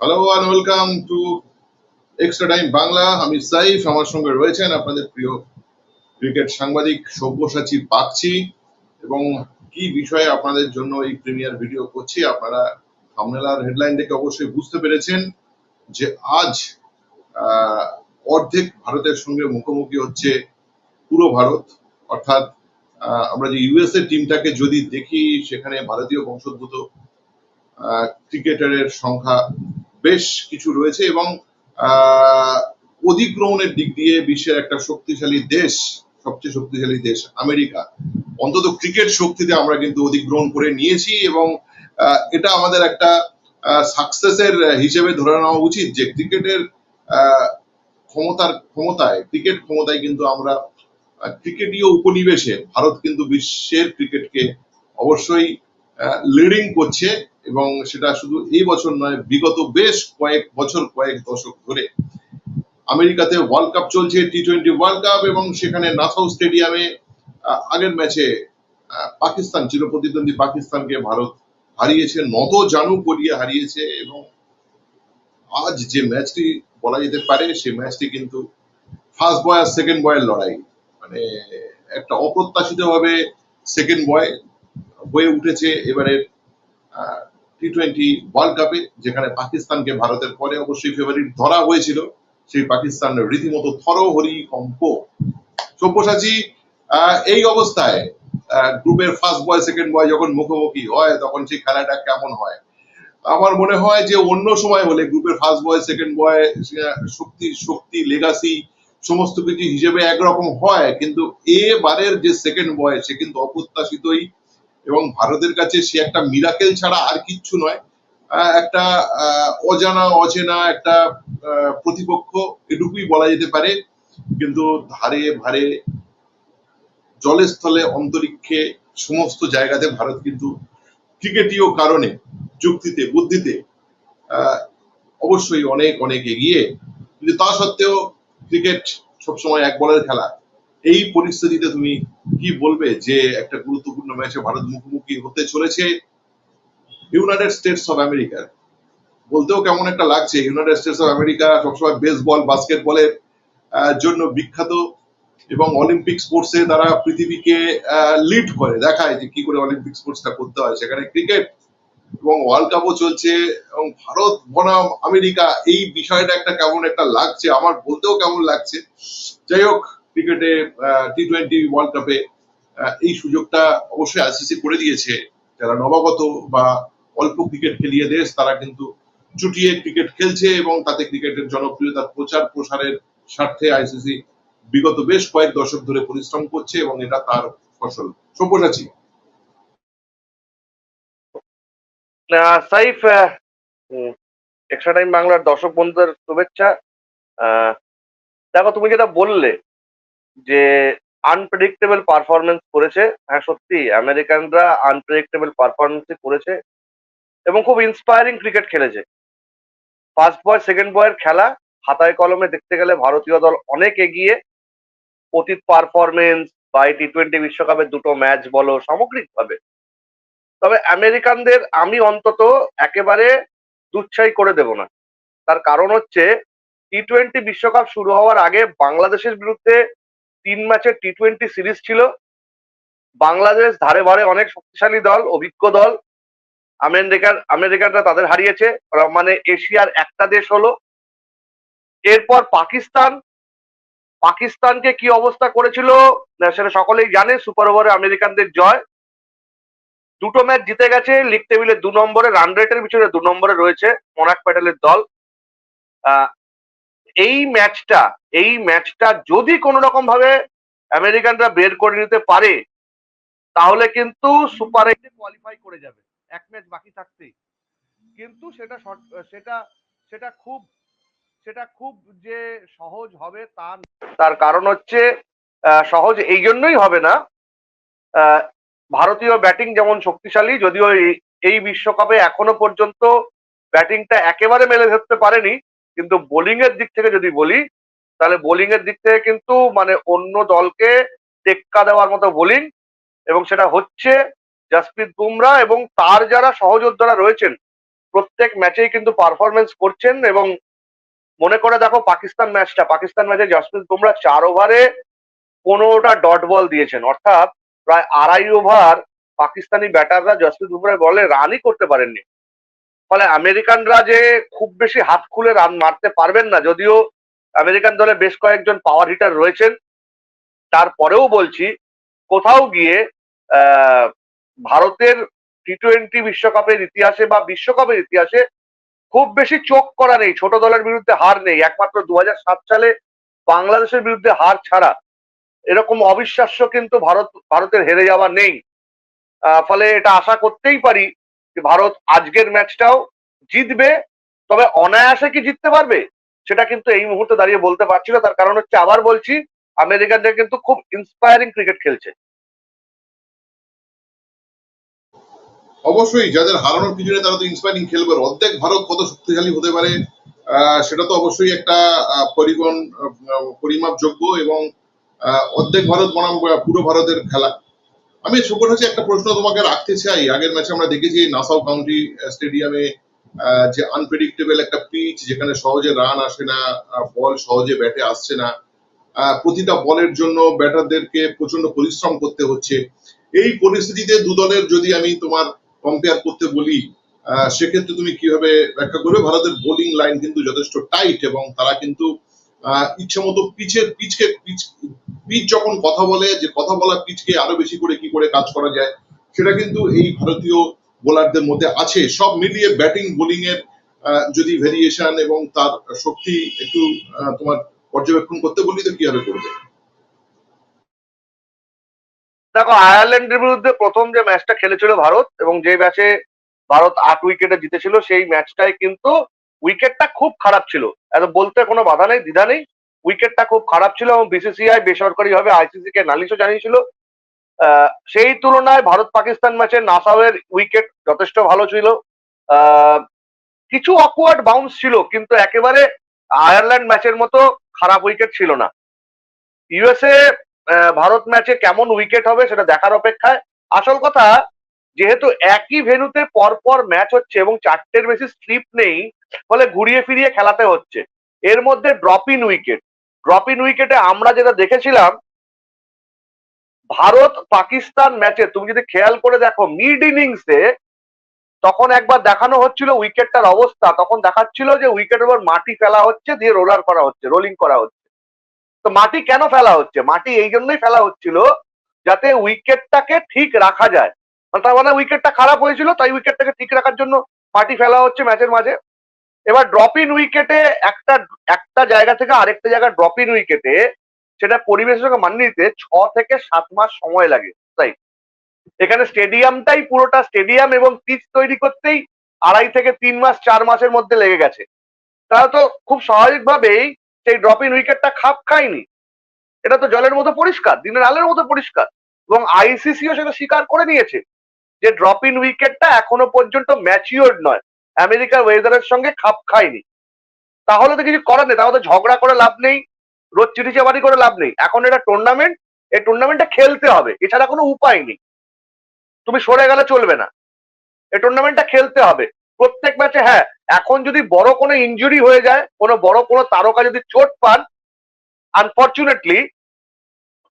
Hello and welcome to extra time Bangla আমি সাইফ, আমার সঙ্গে রয়েছেন আপনাদের প্রিয় ক্রিকেট সাংবাদিক সব্যসাচী পাকচি এবং কি বিষয়ে আপনাদের জন্য এই প্রিমিয়ার ভিডিও করছি আপনারা থামনেলার হেডলাইন দেখে অবশ্যই বুঝতে পেরেছেন যে আজ অর্ধেক ভারতের সঙ্গে মুখোমুখি হচ্ছে পুরো ভারত। অর্থাৎ আমরা যে ইউএসএ টিমটাকে যদি দেখি, সেখানে ভারতীয় বংশোদ্ভূত ক্রিকেটারের সংখ্যা বেশ কিছু রয়েছে এবং অধিগ্রহণের দিক দিয়ে বিশ্বের একটা শক্তিশালী দেশ, সবচেয়ে শক্তিশালী দেশ আমেরিকা। অন্তত ক্রিকেট শক্তিতে আমরা কিন্তু অধিগ্রহণ করে নিয়েছি এবং এটা আমাদের একটা সাকসেসের হিসেবে ধরে নেওয়া উচিত যে ক্রিকেটের ক্ষমতার ক্ষমতায়, ক্রিকেট ক্ষমতায় কিন্তু আমরা ক্রিকেটীয় উপনিবেশে ভারত কিন্তু বিশ্বের ক্রিকেটকে অবশ্যই লিডিং করছে। এবং সেটা শুধু এই বছর নয়, বিগত বেশ কয়েক বছর, কয়েক দশক ধরে আমেরিকাতে ওয়ার্ল্ড কাপ চলছে টি টোয়েন্টি ওয়ার্ল্ড কাপ এবং সেখানে নাসাউ স্টেডিয়ামে আগের ম্যাচে পাকিস্তান, চিরপ্রতিদ্বন্দ্বী পাকিস্তানকে ভারত হারিয়েছে, নত জানু করিয়ে হারিয়েছে এবং আজ যে ম্যাচটি বলা যেতে পারে, সেই ম্যাচটি কিন্তু ফার্স্ট বয় আর সেকেন্ড বয়ের লড়াই। মানে একটা অপ্রত্যাশিত ভাবে সেকেন্ড বয় হয়ে উঠেছে, এবারের টি টোয়েন্টি ওয়ার্ল্ড কাপে যেখানে পাকিস্তানকে ভারতের পরে অবশ্যই ফেভারিট ধরা হয়েছিল, সেই রীতিমতো কম্প। সব্যসাচী এই অবস্থায় গ্রুপের ফার্স্ট বয় সেকেন্ড বয় যখন মুখোমুখি হয়, তখন সেই খেলাটা কেমন হয়? আমার মনে হয় যে অন্য সময় হলে গ্রুপের ফার্স্ট বয় সেকেন্ড বয় শক্তি শক্তি লেগাসি সমস্ত কিছু হিসেবে একরকম হয়। কিন্তু এবারের যে সেকেন্ড বয় সে কিন্তু অপ্রত্যাশিতই এবং ভারতের কাছে সে একটা মিরাকেল ছাড়া আর কিচ্ছু নয়। একটা অজানা, অচেনা একটা প্রতিপক্ষ এটুকুই বলা যেতে পারে। কিন্তু ধারে ভারে, জলে স্থলে অন্তরিক্ষে সমস্ত জায়গাতে ভারত কিন্তু ক্রিকেটীয় কারণে, যুক্তিতে, বুদ্ধিতে অবশ্যই অনেক অনেক এগিয়ে। কিন্তু তা সত্ত্বেও ক্রিকেট সবসময় এক বলের খেলা। এই পরিস্থিতিতে তুমি কি বলবে যে একটা গুরুত্বপূর্ণ ম্যাচে ভারত মুখোমুখি হতে চলেছে? ইউনাইটেড স্টেটস অফ আমেরিকার বলতেও কেমন একটা লাগছে ইউনাইটেড স্টেটস অফ আমেরিকা সবসময় বেসবল বাস্কেটবলের জন্য বিখ্যাত এবং অলিম্পিক স্পোর্টসে তারা পৃথিবীকে লিড করে। দেখায় যে কি করে অলিম্পিক স্পোর্টসটা করতে হয়। সেখানে ক্রিকেট এবং ওয়ার্ল্ড কাপও চলছে এবং ভারত, বনাম আমেরিকা এই বিষয়টা একটা কেমন একটা লাগছে, আমার বলতেও কেমন লাগছে। যাই হোক ক্রিকেটে টি টোয়েন্টি ওয়ার্ল্ড কাপে এই সুযোগটা অবশ্যই আইসিসি করে দিয়েছে। যারা নবাগত বা অল্প ক্রিকেট খেলিয়ে দেশ, তারা কিন্তু চুটিয়ে ক্রিকেট খেলছে এবং তাতে ক্রিকেটের জনপ্রিয়তার প্রচার প্রসারের স্বার্থে আইসিসি বিগত বেশ কয়েক দশক ধরে পরিশ্রম করছে এবং এটা তার ফসল। সব্যসাচী। সাইফ এক্সট্রা টাইম বাংলার দর্শক বন্ধুদের শুভেচ্ছা। দেখো, তুমি যেটা বললে যে আনপ্রেডিক্টেবল পারফরমেন্স করেছে হ্যাঁ সত্যি, আমেরিকানরা আনপ্রেডিক্টেবল পারফরমেন্স করেছে এবং খুব ইন্সপায়ারিং ক্রিকেট খেলেছে। ফার্স্ট বয় সেকেন্ড বয়ের খেলা খাতায় কলমে দেখতে গেলে ভারতীয় দল অনেক এগিয়ে, অতীত পারফরমেন্স বা টি টোয়েন্টি বিশ্বকাপের দুটো ম্যাচ বলো, সামগ্রিকভাবে। তবে আমেরিকানদের আমি অন্তত একেবারে দুচ্ছাই করে দেব না। তার কারণ হচ্ছে টি টোয়েন্টি বিশ্বকাপ শুরু হওয়ার আগে বাংলাদেশের বিরুদ্ধে তিন ম্যাচের টি টোয়েন্টি সিরিজ ছিল। বাংলাদেশ ধারে ভারে অনেক শক্তিশালী দল, অভিজ্ঞ দল। আমেরিকার, আমেরিকানরা তাদের হারিয়েছে। মানে এশিয়ার একটা দেশ হলো। এরপর পাকিস্তান। পাকিস্তানকে কি অবস্থা করেছিল সেটা সকলেই জানে। সুপার ওভারে আমেরিকানদের জয়। দুটো ম্যাচ জিতে গেছে। লিগ টেবিলে দু নম্বরে রান রেটের পিছনে দু নম্বরে রয়েছে। মোনাক প্যাটেলের দল। এই ম্যাচটা এই ম্যাচটা যদি কোনো রকম ভাবে আমেরিকানরা বের করে নিতে পারে, তাহলে কিন্তু সুপার এইটে কোয়ালিফাই করে যাবে। এক ম্যাচ বাকি থাকতেই। কিন্তু সেটা সেটা সেটা খুব সেটা খুব যে সহজ হবে তা তার কারণ হচ্ছে সহজ এই জন্যই হবে না। ভারতীয় ব্যাটিং যেমন শক্তিশালী, যদিও এই বিশ্বকাপে এখনও পর্যন্ত ব্যাটিংটা একেবারে মেলে ধরতে পারেনি। কিন্তু বোলিং এর দিক থেকে যদি বলি, তাহলে বোলিং এর দিক থেকে কিন্তু মানে অন্য দলকে টেক্কা দেওয়ার মতো বোলিং এবং সেটা হচ্ছে জাসপ্রীত বুমরা এবং তার যারা সহযোদ্ধারা রয়েছেন, প্রত্যেক ম্যাচেই কিন্তু পারফরমেন্স করছেন এবং মনে করে দেখো পাকিস্তান ম্যাচটা পাকিস্তান ম্যাচে জসপ্রীত বুমরা চার ওভারে পনেরোটা ডট বল দিয়েছেন। অর্থাৎ প্রায় আড়াই ওভার পাকিস্তানি ব্যাটাররা জসপ্রীত বুমরার বলে রানই করতে পারেননি। ফলে আমেরিকানরা যে খুব বেশি হাত খুলে রান মারতে পারবেন না, যদিও আমেরিকান দলে বেশ কয়েকজন পাওয়ার হিটার রয়েছেন। তারপরেও বলছি, কোথাও গিয়ে ভারতের টি টোয়েন্টি বিশ্বকাপের ইতিহাসে বা বিশ্বকাপের ইতিহাসে খুব বেশি চোখ করা নেই, ছোট দলের বিরুদ্ধে হার নেই, একমাত্র দু সালে বাংলাদেশের বিরুদ্ধে হার ছাড়া। এরকম অবিশ্বাস্য কিন্তু ভারত, ভারতের হেরে যাওয়া নেই। ফলে এটা আশা করতেই পারি ভারত আজকের ম্যাচটাও জিতবে, তবে অনায়াসে কি জিততে পারবে? সেটা কিন্তু এই মুহূর্তে দাঁড়িয়ে বলতে পারছি না। তার কারণ হচ্ছে আবার বলছি আমেরিকানরা কিন্তু খুব ইন্সপায়ারিং ক্রিকেট খেলছে। অবশ্যই, যাদের হারানোর পিছনে তারা তো ইন্সপায়ারিং খেলবে। অর্ধেক ভারত কত শক্তিশালী হতে পারে সেটা তো অবশ্যই একটা পরিগণ পরিমাপযোগ্য এবং অর্ধেক ভারত বনাম, পুরো ভারতের খেলা। আমি সুপর হচ্ছে একটা প্রশ্ন তোমাকে রাখতে চাই। আগের ম্যাচে আমরা দেখেছি নাসাউ কাউন্টি স্টেডিয়ামে যে আনপ্রেডিক্টেবল একটা পিচ যেখানে সহজে রান আসে না বল সহজে ব্যাটে আসছে না প্রতিটা বলের জন্য ব্যাটারদেরকে প্রচণ্ড পরিশ্রম করতে হচ্ছে। এই পরিস্থিতিতে দু দলের যদি আমি তোমার কম্পেয়ার করতে বলি সেক্ষেত্রে তুমি কীভাবে ব্যাখ্যা করবে? ভারতের বোলিং লাইন কিন্তু যথেষ্ট টাইট এবং তারা কিন্তু ইচ্ছা মতো পিচের পিচকে পিচ পিচ যখন কথা বলে, যে কথা বলা পিচকে আরও বেশি করে কি করে কাজ করা যায়, সেটা কিন্তু এই ভারতীয় বোলারদের মধ্যে আছে। সব মিলিয়ে ব্যাটিং, বোলিং এর যদি ভেরিয়েশন এবং তার শক্তি একটু তোমার পর্যবেক্ষণ করতে বলি তো কীভাবে করবে? দেখো, আয়ারল্যান্ডের বিরুদ্ধে প্রথম যে ম্যাচটা খেলেছিল ভারত এবং যে ম্যাচে ভারত আট উইকেটে জিতেছিল, সেই ম্যাচটাই কিন্তু উইকেটটা খুব খারাপ ছিল। এত বলতে কোনো বাধা নেই, দ্বিধা নেই। উইকেটটা খুব খারাপ ছিল এবং বিসিসিআই বেসরকারি ভাবে আইসিসি কে নালিশও জানিয়েছিল। সেই তুলনায় ভারত পাকিস্তান ম্যাচে নাসাওয়ের উইকেট যথেষ্ট ভালো ছিল। কিছু অকওয়ার্ড বাউন্স ছিল, কিন্তু একেবারে আয়ারল্যান্ড ম্যাচের মতো খারাপ উইকেট ছিল না। ইউএসএ ভারত ম্যাচে কেমন উইকেট হবে সেটা দেখার অপেক্ষায়। আসল কথা যেহেতু একই ভেন্যুতে পরপর ম্যাচ হচ্ছে এবং চারটের বেশি স্ট্রিপ নেই, ফলে ঘুরিয়ে ফিরিয়ে খেলাতে হচ্ছে। এর মধ্যে drop in wicket drop in উইকেটে আমরা যেটা দেখেছিলাম, ভারত পাকিস্তান ম্যাচে তুমি যদি খেয়াল করে দেখো মিড ইনিংসে তখন একবার দেখানো হচ্ছিল উইকেটটার অবস্থা, তখন দেখাচ্ছিল যে উইকেটের উপর মাটি ফেলা হচ্ছে, দিয়ে রোলার করা হচ্ছে রোলিং করা হচ্ছে। তো মাটি কেন ফেলা হচ্ছে? মাটি এই জন্যই ফেলা হচ্ছিল যাতে উইকেটটাকে ঠিক রাখা যায়। তার মানে উইকেটটা খারাপ হয়েছিল, তাই উইকেটটাকে ঠিক রাখার জন্য পার্টি ফেলা হচ্ছে ম্যাচের মাঝে। এবার ড্রপ ইন উইকেটে একটা একটা জায়গা থেকে আরেকটা জায়গায় ড্রপ ইন উইকেটে সেটা পরিবেশের সঙ্গে মানিয়ে নিতে ছ থেকে সাত মাস সময় লাগে, তাই। এখানে স্টেডিয়ামটাই পুরোটা স্টেডিয়াম এবং পিচ তৈরি করতেই আড়াই থেকে তিন মাস, চার মাসের মধ্যে লেগে গেছে। তারা তো খুব স্বাভাবিকভাবেই সেই ড্রপ ইন উইকেটটা খাপ খায়নি। এটা তো জলের মতো পরিষ্কার, দিনের আলোর মতো পরিষ্কার। এবং আইসিসিও সেটা স্বীকার করে নিয়েছে। যে ড্রপ ইন উইকেটটা এখনও পর্যন্ত ম্যাচিওর নয়। আমেরিকার ওয়েদারের সঙ্গে খাপ খায়নি। তাহলে তো কিছু করার নেই, তাহলে তো ঝগড়া করে লাভ নেই, রোজ চিঠি করে লাভ নেই। এখন এটা টুর্নামেন্ট এই টুর্নামেন্টটা খেলতে হবে, এছাড়া কোনো উপায় নেই। তুমি সরে গেলে চলবে না। এই টুর্নামেন্টটা খেলতে হবে। প্রত্যেক ম্যাচে হ্যাঁ এখন যদি বড় কোনো ইনজুরি হয়ে যায়, কোনো বড় কোনো তারকা যদি চোট পান আনফর্চুনেটলি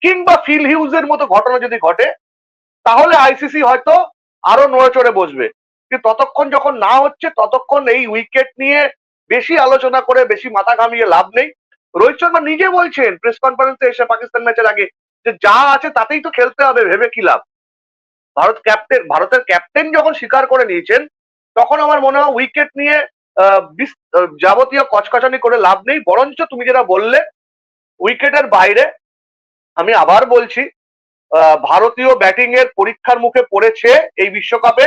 কিংবা ফিল হিউজের মতো ঘটনা যদি ঘটে, তাহলে আইসিসি হয়তো আরও নড়ে চড়ে বসবে। কিন্তু ততক্ষণ যখন না হচ্ছে, ততক্ষণ এই উইকেট নিয়ে বেশি আলোচনা করে, বেশি মাথা ঘামিয়ে লাভ নেই। রোহিত শর্মা নিজে বলছেন প্রেস কনফারেন্সে এসে পাকিস্তান ম্যাচের আগে যে যা আছে তাতেই তো খেলতে হবে, ভেবে কি লাভ? ভারত ক্যাপ্টেন ভারতের ক্যাপ্টেন যখন স্বীকার করে নিয়েছেন, তখন আমার মনে হয় উইকেট নিয়ে যাবতীয় কচকচানি করে লাভ নেই। বরঞ্চ তুমি যেটা বললে উইকেটের বাইরে, আমি আবার বলছি ভারতীয় ব্যাটিং এর পরীক্ষার মুখে পড়েছে এই বিশ্বকাপে।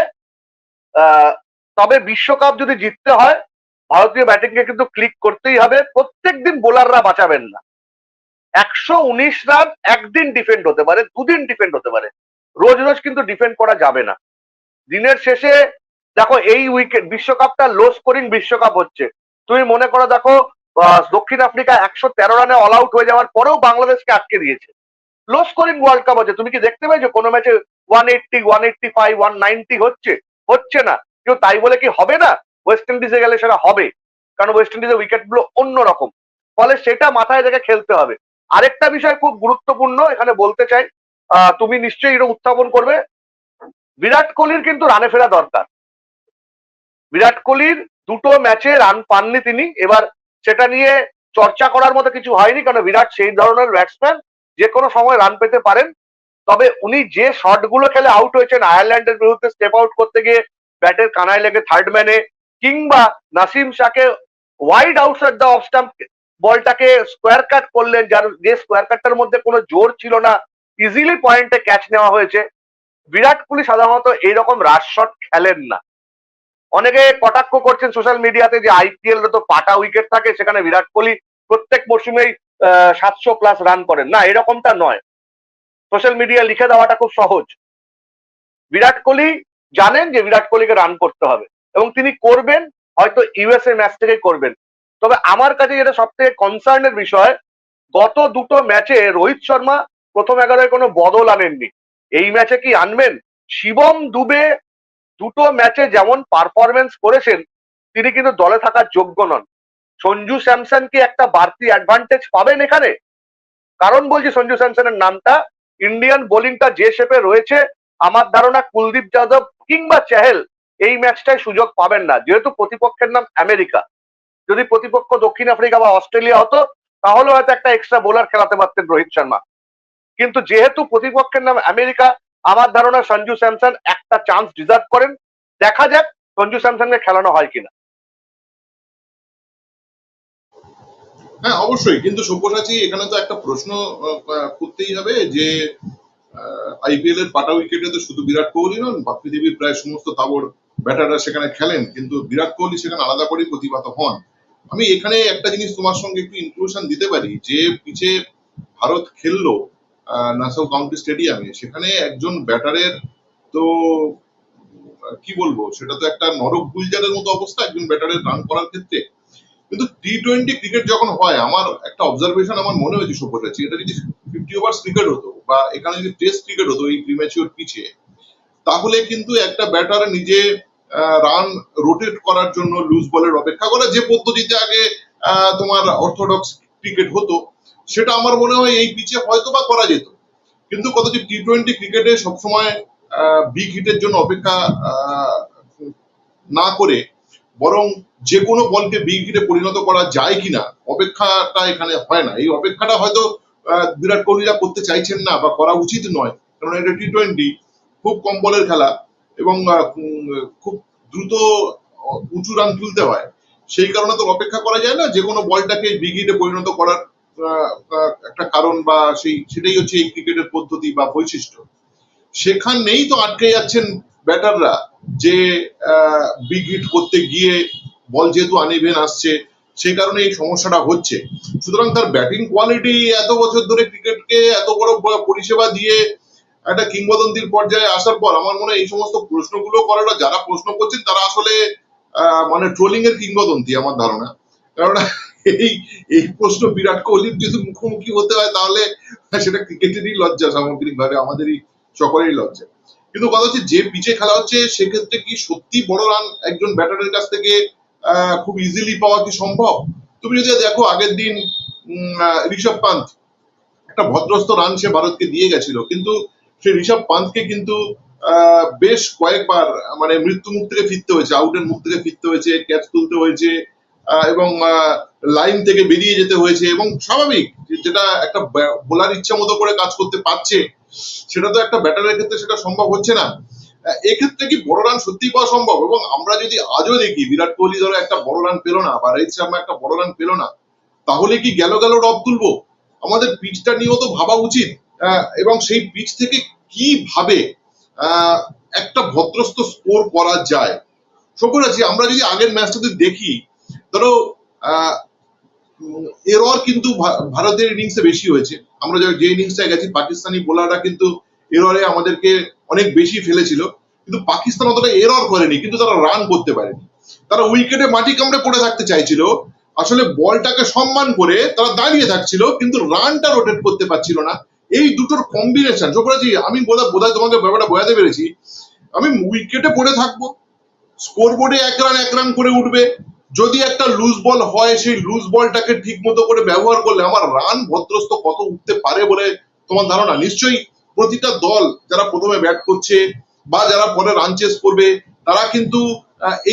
তবে বিশ্বকাপ যদি জিততে হয়, ভারতীয় ব্যাটিং কে কিন্তু ক্লিক করতেই হবে। প্রত্যেকদিন বোলাররা বাঁচাবেন না। একশো উনিশ রান একদিন ডিফেন্ড হতে পারে, দুদিন ডিফেন্ড হতে পারে। রোজ রোজ কিন্তু ডিফেন্ড করা যাবে না। দিনের শেষে দেখো, এই উইকেট বিশ্বকাপটা লো স্কোরিং বিশ্বকাপ হচ্ছে। তুমি মনে করো, দেখো দক্ষিণ আফ্রিকা একশো তেরো রানে অল আউট হয়ে যাওয়ার পরেও বাংলাদেশকে আটকে দিয়েছে। লো স্কোরিং ওয়ার্ল্ড কাপ হচ্ছে। তুমি কি দেখতে পেয়েছ? কোনো ম্যাচে one eighty one eighty five one ninety হচ্ছে? হচ্ছে না। কেউ তাই বলে কি হবে না? ওয়েস্ট ইন্ডিজে গেলে সেটা হবে। কারণ ওয়েস্ট ইন্ডিজের উইকেটগুলো অন্যরকম। ফলে সেটা মাথায় রেখে খেলতে হবে। আরেকটা বিষয় খুব গুরুত্বপূর্ণ এখানে বলতে চাই তুমি নিশ্চয়ই এটা উত্থাপন করবে। বিরাট কোহলির কিন্তু রানে ফেরা দরকার। বিরাট কোহলির দুটো ম্যাচে রান পাননি তিনি। এবার সেটা নিয়ে চর্চা করার মতো কিছু হয়নি কারণ বিরাট সেই ধরনের ব্যাটসম্যান যে কোনো সময় রান পেতে পারেন। তবে উনি যে শটগুলো খেলে আউট হয়েছেন, আয়ারল্যান্ডের বিরুদ্ধে স্টেপ আউট করতে গিয়ে ব্যাটের কানায় লেগে থার্ড ম্যানে কিংবা নাসিম শাহকে wide outside the off stump বলটাকে স্কোয়ার কাট করলেন, যার যে স্কোয়ার কাটটার মধ্যে কোনো জোর ছিল না ইজিলি পয়েন্টে ক্যাচ নেওয়া হয়েছে। বিরাট কোহলি সাধারণত এইরকম রাশ শট খেলেন না। অনেকে কটাক্ষ করছেন সোশ্যাল মিডিয়াতে যে আইপিএল তো পাটা উইকেট থাকে, সেখানে বিরাট কোহলি প্রত্যেক মরশুমেই সাতশো প্লাস রান করেন। না, এরকমটা নয়। সোশ্যাল মিডিয়া লিখে দেওয়াটা খুব সহজ। বিরাট কোহলি জানেন যে বিরাট কোহলিকে রান করতে হবে। এবং তিনি করবেন, হয়তো ইউএসএ ম্যাচ থেকে করবেন। তবে আমার কাছে যেটা সব থেকে কনসার্নের বিষয়, গত দুটো ম্যাচে রোহিত শর্মা প্রথম এগারোয় কোনো বদল আনেননি। এই ম্যাচে কি আনবেন? শিবম দুবে দুটো ম্যাচে যেমন পারফরমেন্স করেছেন, তিনি কিন্তু দলে থাকার যোগ্য নন। সঞ্জু স্যামসন কি একটা বাড়তি অ্যাডভান্টেজ পাবেন এখানে? কারণ বলছি, সঞ্জু স্যামসনের নামটা ইন্ডিয়ান বোলিংটা যে শেপে রয়েছে, আমার ধারণা কুলদীপ যাদব কিংবা চেহেল এই ম্যাচটায় সুযোগ পাবেন না। যেহেতু প্রতিপক্ষের নাম আমেরিকা। যদি প্রতিপক্ষ দক্ষিণ আফ্রিকা বা অস্ট্রেলিয়া হতো, তাহলে হয়তো একটা এক্সট্রা বোলার খেলাতে পারতেন রোহিত শর্মা। কিন্তু যেহেতু প্রতিপক্ষের নাম আমেরিকা, আমার ধারণা সঞ্জু স্যামসন একটা চান্স ডিজার্ভ করেন। দেখা যাক সঞ্জু স্যামসনকে খেলানো হয় কিনা। হ্যাঁ অবশ্যই। কিন্তু সব্যসাচী, এখানে তো একটা প্রশ্ন করতেই হবে যে আইপিএল এর পাটা উইকেটে তো শুধু বিরাট কোহলি নন পৃথিবীর প্রায় সমস্ত তাবড় ব্যাটাররা সেখানে খেলেন। কিন্তু বিরাট কোহলি সেখানে আলাদা করেই প্রতিভাত হন। আমি এখানে একটা জিনিস তোমার সঙ্গে একটু ইনক্লুশন দিতে পারি, যে পিছে ভারত খেললো নাসাউ কাউন্টি স্টেডিয়ামে সেখানে একজন ব্যাটারের তো, কি বলব, সেটা তো একটা নরক গুলজারের মতো অবস্থা, একজন ব্যাটারের রান করার ক্ষেত্রে। কিন্তু টি টোয়েন্টি ক্রিকেট যখন হয়, আমার একটা অবজারভেশন আমার মনে হয়েছে সব্যসাচী, এটা যদি ফিফটি ওভার্স ক্রিকেট হতো বা এখানে যদি টেস্ট ক্রিকেট হতো এই প্রিম্যাচিওর পিচে তাহলে কিন্তু একটা ব্যাটার নিজে রান রোটেট করার জন্য লুজ বলের অপেক্ষা করা, যে পদ্ধতিতে আগে তোমার অর্থোডক্স ক্রিকেট হতো, সেটা আমার মনে হয় এই পিচে হয়তো বা করা যেত। কিন্তু কত যে টি টোয়েন্টি ক্রিকেটে সবসময় বিগ হিটের জন্য অপেক্ষা না করে বরং যে কোনো বলকে বিগ হিটে পরিণত করা যায় কিনা, অপেক্ষাটা এখানে হয় না। এই অপেক্ষাটা হয়তো বিরাট কোহলিরা করতে চাইছেন না বা করা উচিত নয়। কারণ এটা টি টোয়েন্টি খুব কম বলের খেলা এবং খুব দ্রুত উঁচু রান তুলতে হয়। সেই কারণে তো অপেক্ষা করা যায় না যে কোনো বলটাকে বিগ হিটে পরিণত করার একটা কারণ বা সেই, সেটাই হচ্ছে এই ক্রিকেটের পদ্ধতি বা বৈশিষ্ট্য। সেখানেই তো আটকে যাচ্ছেন ব্যাটাররা। যে বিগ হিট করতে গিয়ে বল যেহেতু আনিভেন আসছে, সেই কারণে এই সমস্যাটা হচ্ছে। সুতরাং তার ব্যাটিং কোয়ালিটি এত বছর ধরে ক্রিকেটকে এত বড় পরিষেবা দিয়ে একটা কিংবদন্তির পর্যায়ে আসার পর আমার মনে হয় এই সমস্ত প্রশ্নগুলো করাটা, যারা প্রশ্ন করছেন তারা আসলে মানে ট্রোলিং এর কিংবদন্তি আমার ধারণা। কারণ এই এই প্রশ্ন বিরাট কোহলির যদি মুখোমুখি হতে হয় তাহলে সেটা ক্রিকেটেরই লজ্জা, সামগ্রিকভাবে আমাদেরই সকলেরই লজ্জা। কিন্তু কথা হচ্ছে, যে পিচে খেলা হচ্ছে, সেক্ষেত্রে কি সত্যি বড় রান একজন ব্যাটারের কাছ থেকে খুব ইজিলি পাওয়া কি সম্ভব? তুমি যদি দেখো, আগের দিন ঋষভ পান্ত একটা ভদ্রস্থ রান সে ভারতকে দিয়ে গেছিল। কিন্তু সে ঋষভ পান্তকে কিন্তু বেশ কয়েকবার মানে মৃত্যু মুখ থেকে ফিরতে হয়েছে আউটের মুখ থেকে ফিরতে হয়েছে ক্যাচ তুলতে হয়েছে এবং লাইন থেকে বেরিয়ে যেতে হয়েছে, এবং স্বাভাবিক যেটা একটা বোলার ইচ্ছা মতো করে কাজ করতে পারছে সেটা তো একটা ব্যাটারের ক্ষেত্রে সেটা সম্ভব হচ্ছে না। এক্ষেত্রে কি বড় রান সত্যি পাওয়া সম্ভব? এবং আমরা যদি আজও দেখি, বিরাট কোহলি ধরো একটা বড় রান পেল না, বা রোহিত শর্মা একটা বড় রান পেল না, তাহলে কি গেল গেল রব তুলবো? আমাদের পিচটা নিয়েও তো ভাবা উচিত। এবং সেই পিচ থেকে কীভাবে একটা ভদ্রস্ত স্কোর করা যায়? শোকর আমরা যদি আগের ম্যাচটাতে দেখি, ধরো এরর কিন্তু ভারতের ইনিংসে বেশি হয়েছে। আমরা যে- ইনিংসটা গেছি, পাকিস্তানি বোলাররা কিন্তু এররে আমাদেরকে অনেক বেশি ফেলেছিল। কিন্তু পাকিস্তান অতটা এরর করেনি, কিন্তু তারা রান করতে পারেনি। তারা উইকেটে মাটি কামড়ে পড়ে থাকতে চাইছিল। আসলে বলটাকে সম্মান করে তারা দাঁড়িয়ে থাকছিল, কিন্তু রানটা রোটেট করতে পারছিল না। এই দুটোর কম্বিনেশন চোপড়াজি আমি বোধহয় বোধহয় তোমাকে ব্যাপারটা বোঝাতে পেরেছি। আমি উইকেটে পড়ে থাকব স্কোর বোর্ডে এক রান এক রান করে উঠবে। যদি একটা লুজ বল হয়, সেই লুজ বলটাকে ঠিক মতো করে ব্যবহার করলে আমার রান ভদ্রস্ত কত উঠতে পারে বলে তোমার ধারণা? নিশ্চয়ই প্রতিটা দল যারা প্রথমে ব্যাট করছে বা যারা পরে রান চেস করবে, তারা কিন্তু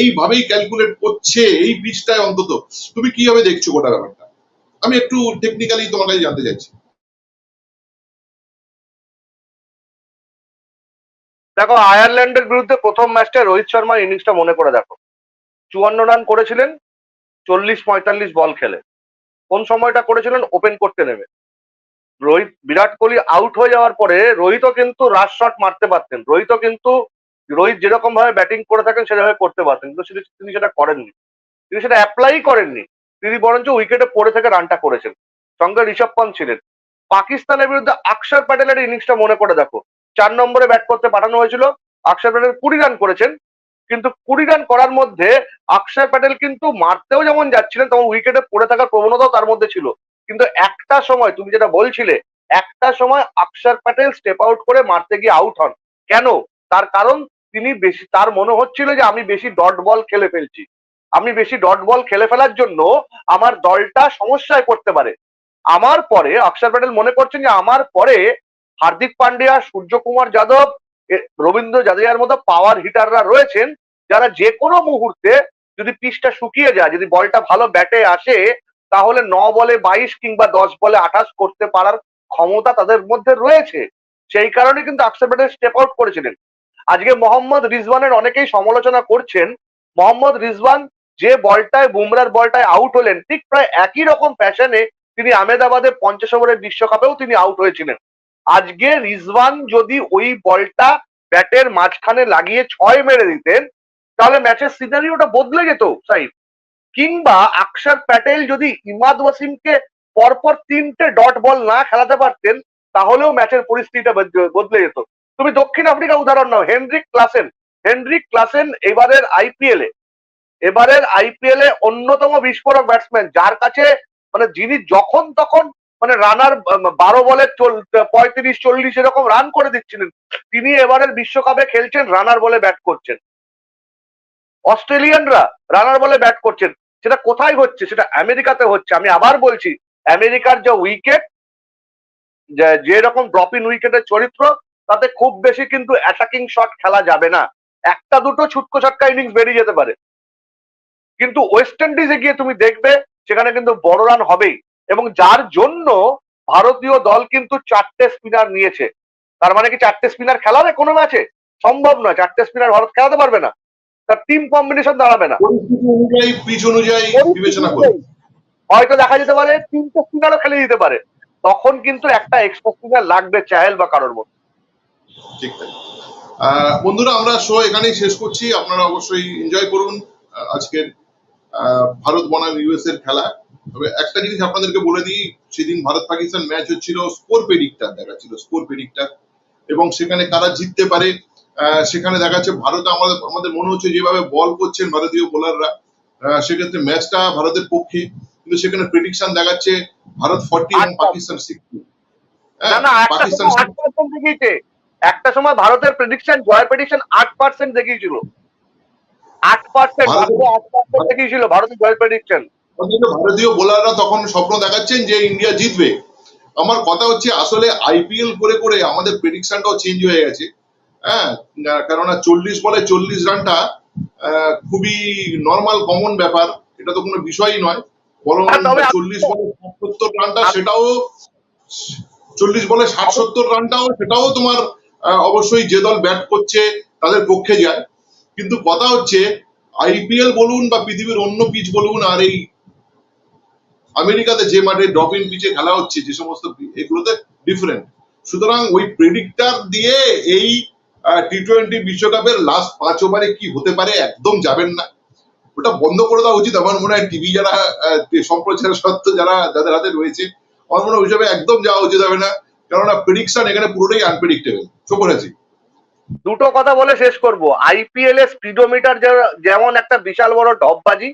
এইভাবেই ক্যালকুলেট করছে এই পিচটায় অন্তত। তুমি কীভাবে দেখছ গোটা ব্যাপারটা? আমি একটু টেকনিক্যালি তোমার কাছে জানতে চাইছি। দেখো আয়ারল্যান্ডের বিরুদ্ধে প্রথম ম্যাচটা রোহিত শর্মার ইনিংসটা মনে করে দেখো। চুয়ান্ন রান করেছিলেন, চল্লিশ পঁয়তাল্লিশ বল খেলে। কোন সময়টা করেছিলেন? ওপেন করতে নেমে। রোহিত, বিরাট কোহলি আউট হয়ে যাওয়ার পরে রোহিতও কিন্তু রাশ শট মারতে পারতেন। রোহিতও কিন্তু, রোহিত যেরকম ভাবে ব্যাটিং করে থাকেন, সেভাবে করতে পারতেন। কিন্তু তিনি সেটা করেননি। তিনি সেটা অ্যাপ্লাই করেননি। তিনি বরঞ্চ উইকেটে পড়ে থেকে রানটা করেছেন। সঙ্গে ঋষভ পন্থ ছিলেন। পাকিস্তানের বিরুদ্ধে আকসার প্যাটেলের ইনিংসটা মনে করে দেখো। চার নম্বরে ব্যাট করতে পাঠানো হয়েছিল। আকসার প্যাটেল কুড়ি রান করেছেন। কিন্তু কুড়ি রান করার মধ্যে আকসার প্যাটেল কিন্তু মারতেও যেমন যাচ্ছিলেন, তেমন উইকেটে পড়ে থাকার প্রবণতাও তার মধ্যে ছিল। কিন্তু একটা সময়, তুমি যেটা বলছিলে, একটা সময় আকসার প্যাটেল স্টেপ আউট করে মারতে গিয়ে আউট হন। কেন? তার কারণ তিনি বেশি, তার মনে হচ্ছিল যে আমি বেশি ডট বল খেলে ফেলছি। আমি বেশি ডট বল খেলে ফেলার জন্য আমার দলটা সমস্যায় পড়তে পারে। আমার পরে অক্ষর প্যাটেল মনে করছেন যে আমার পরে হার্দিক পান্ডিয়া, সূর্যকুমার যাদব রবীন্দ্র জাদেজার মতো পাওয়ার হিটাররা রয়েছেন, যারা যে কোনো মুহূর্তে যদি পিচটা শুকিয়ে যায়, যদি বলটা ভালো ব্যাটে আসে, তাহলে ন বলে বাইশ কিংবা দশ বলে আঠাশ করতে পারার ক্ষমতা তাদের মধ্যে রয়েছে। সেই কারণে কিন্তু অক্ষর প্যাটেল স্টেপ আউট করেছিলেন। আজকে মোহাম্মদ রিজওয়ানের অনেকেই সমালোচনা করছেন, মোহাম্মদ রিজওয়ান যে বলটায়, বুমরার বলটায় আউট হলেন, ঠিক প্রায় একই রকম ফ্যাশনে তিনি আহমেদাবাদে পঞ্চাশ ওভারের বিশ্বকাপেও তিনি আউট হয়েছিলেন। আজকে রিজওয়ান যদি ওই বলটা ব্যাটের মাঝখানে লাগিয়ে ছয় মেরে দিতেন, তাহলে ম্যাচের সিনারিওটা বদলে যেত, সাইফ। কিংবা আকসার প্যাটেল যদি ইমাদ ওয়াসিমকে পরপর তিনটে ডট বল না খেলাতে পারতেন, তাহলেও ম্যাচের পরিস্থিতিটা বদলে যেত। তুমি দক্ষিণ আফ্রিকা উদাহরণ নাও, হেনরিক ক্লাসেন। হেনরিক ক্লাসেন এবারের আইপিএল এ। এবারের আইপিএল এ অন্যতম বিস্ফোরক ব্যাটসম্যান, যার কাছে মানে যিনি যখন তখন মানে রানার বারো বলে পঁয়ত্রিশ, চল্লিশ এরকম রান করে দিচ্ছিলেন। তিনি এবারের বিশ্বকাপে খেলছেন রানার বলে ব্যাট করছেন। অস্ট্রেলিয়ানরা রানার বলে ব্যাট করছেন। সেটা কোথায় হচ্ছে? সেটা আমেরিকাতে হচ্ছে। আমি আবার বলছি, আমেরিকার যে উইকেট যে রকম ড্রপ ইন উইকেটের চরিত্র, তাতে খুব বেশি কিন্তু অ্যাটাকিং শট খেলা যাবে না। একটা দুটো ছুটকো ছটকা ইনিংস বেরিয়ে যেতে পারে। কিন্তু ওয়েস্ট ইন্ডিজে গিয়ে তুমি দেখবে, সেখানে কিন্তু বড় রান হবেই। এবং যার জন্য ভারতীয় দল কিন্তু চারটে স্পিনার নিয়েছে। তার মানে কি চারটে স্পিনার খেলাবে? কোনো ম্যাচে? সম্ভব নয়। চারটে স্পিনার ভারত খেলাতে পারবে না। তার টিম কম্বিনেশন দাঁড়াবে না। পিচ অনুযায়ী বিবেচনা করে হয়তো দেখা যেতে পারে তিনটে স্পিনারও খেলে দিতে পারে। তখন কিন্তু একটা এক্সট্রা স্পিনার লাগবে চাহেল বা কারোর মধ্যে। ঠিক তাই। বন্ধুরা আমরা শো এখানেই শেষ করছি। আপনারা অবশ্যই এনজয় করুন আজকের ভারত বনাম ইউএস এর খেলা। তবে একটা জিনিস আপনাদেরকে বলে দিই সেদিন ভারত পাকিস্তান ম্যাচ হচ্ছিল স্কোর প্রেডিক্টার দেখাচ্ছিল স্কোর প্রেডিক্টার এবং সেখানে কারা জিততে পারে আহ, সেখানে দেখাচ্ছে ভারত আমাদের আমাদের মনে হচ্ছে যেভাবে বল করছেন ভারতীয় বোলাররা সেক্ষেত্রে ম্যাচটা ভারতের পক্ষে। কিন্তু সেখানে প্রেডিকশন দেখাচ্ছে ভারত ফর্টি এবং আচ্ছা। পাকিস্তান সিক্সটি না না একটা পাকিস্তান একটা সময় ভারতের প্রেডিকশন জয়ের প্রেডিকশন আট পার্সেন্ট দেখিয়েছিল। আট পার্সেন্ট আট পার্সেন্ট দেখিয়েছিল ভারতের জয়ের প্রেডিকশন ভারতীয় বোলাররা তখন স্বপ্ন দেখাচ্ছেন যে ইন্ডিয়া জিতবে। আমার কথা হচ্ছে আসলে আইপিএল করে করে আমাদের প্রেডিকশনটাও চেঞ্জ হয়ে গেছে। হ্যাঁ কেননা চল্লিশ বলে চল্লিশ রানটা খুবই নর্মাল কমন ব্যাপার। এটা তো কোনো বিষয়ই নয়। বরং হ্যাঁ, চল্লিশ বলে সত্তর রানটা সেটাও চল্লিশ বলে ষাট সত্তর রানটাও সেটাও তোমার অবশ্যই যে দল ব্যাট করছে তাদের পক্ষে যায়। কিন্তু কথা হচ্ছে আইপিএল বলুন বা পৃথিবীর অন্য পিচ বলুন আর এই আমেরিকাতে যে মাঠে ড্রপ ইন পিচে খেলা হচ্ছে, যে সমস্ত এগুলোতে ডিফারেন্ট সুতরাং ওই প্রেডিক্টার দিয়ে এই টি টোয়েন্টি বিশ্বকাপের লাস্ট পাঁচ ওভারে কি হতে পারে একদম যাবেন না। ওটা বন্ধ করে দেওয়া উচিত আমার মনে হয় টিভি যারা সম্প্রচার সত্ত্ব যারা, যাদের হাতে রয়েছে, আমার মনে হয় একদম যাওয়া উচিত হবে না। কেননা প্রেডিকশন এখানে পুরোটাই আনপ্রেডিক্টেবল আছে দুটো কথা বলে শেষ করব। আইপিএল এর স্পিডোমিটার যেমন একটা বিশাল বড় ঢপবাজি,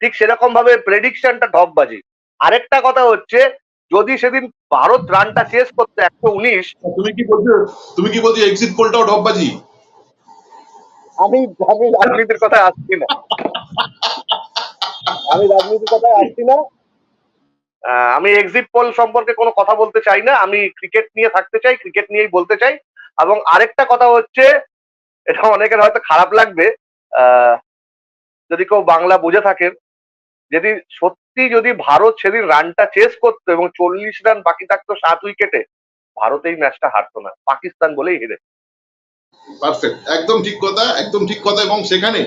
ঠিক সেরকম ভাবে প্রেডিকশনটা ঢপবাজি। আরেকটা কথা হচ্ছে যদি সেদিন ভারত রানটা শেষ করতে একশো উনিশ তুমি কি বলছো? তুমি কি বলছো এক্সিট পোলটাও ঢপবাজি? আমি আমি রাজনীতির কথা আসছি না। আমি রাজনীতির কথা আসছি না। আহ, আমি এক্সিট পোল সম্পর্কে কোনো কথা বলতে চাই না। আমি ক্রিকেট নিয়ে থাকতে চাই ক্রিকেট নিয়েই বলতে চাই। এবং আরেকটা কথা হচ্ছে এটা অনেকের হয়তো খারাপ লাগবে আহ, যদি কেউ বাংলা বুঝে থাকেন যদি সত্যি যদি ভারত সেদিন রানটা চেস করতো এবং চল্লিশ রান বাকি থাকতো সাত উইকেটে ভারত এই ম্যাচটা হারতো না। পাকিস্তান বলেই হেরে। পারফেক্ট একদম ঠিক কথা, একদম ঠিক কথা। এবং সেখানে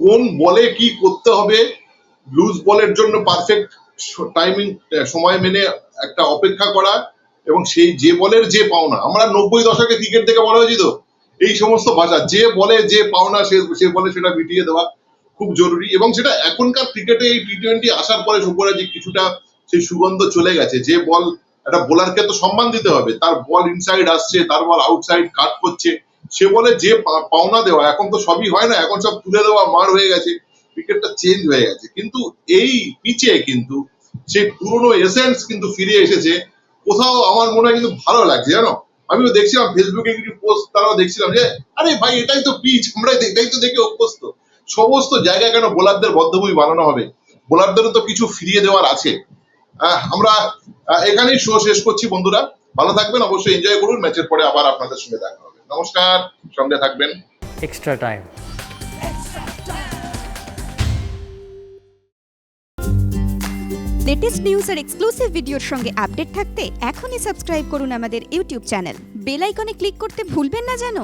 কোন বলে কি করতে হবে লুজ বলের জন্য পারফেক্ট টাইমিং সময় মেনে একটা অপেক্ষা করা এবং সেই যে বলের যে পাওনা। আমরা নব্বই দশকে ক্রিকেট থেকে বলা হয়েছি তো। এই সমস্ত ভাষা, যে বলে, যে পাওনা সে বলে সেটা মিটিয়ে দেওয়া। খুব জরুরি এবং সেটা এখনকার ক্রিকেটে এই টি টোয়েন্টি আসার পরে যে কিছুটা সেই সুগন্ধ চলে গেছে। যে বল একটা বোলারকে তো সম্মান দিতে হবে। তার বল ইনসাইড আসছে, তার বল আউটসাইড কাট করছে। সে বলে যে পাওনা দেওয়া, এখন তো সবই হয় না, এখন সব তুলে দেওয়া, মার হয়ে গেছে। ক্রিকেটটা চেঞ্জ হয়ে গেছে। কিন্তু এই পিচে কিন্তু সেই পুরনো এসেন্স কিন্তু ফিরে এসেছে। কোথাও আমার মনে হয় কিন্তু ভালো লাগছে, জানো? আমিও দেখছিলাম ফেসবুকে কিছু পোস্ট তারাও দেখছিলাম যে, আরে ভাই, এটাই তো পিচ আমরা এটাই তো দেখে অভ্যস্ত। সমস্ত জায়গায় কেন বোলারদের বদ্ধভূমি বানানো হবে? বোলারদেরও তো কিছু ফিরিয়ে দেওয়ার আছে। আমরা এখানেই শো শেষ করছি বন্ধুরা। ভালো থাকবেন অবশ্যই এনজয় করুন। ম্যাচের পরে আবার আপনাদের সঙ্গে দেখা হবে। নমস্কার সঙ্গে থাকবেন। Extra time. লেটেস্ট নিউজ আর এক্সক্লুসিভ ভিডিওর সঙ্গে আপডেট থাকতে এখনই সাবস্ক্রাইব করুন আমাদের ইউটিউব চ্যানেল বেল আইকনে ক্লিক করতে ভুলবেন না যেন।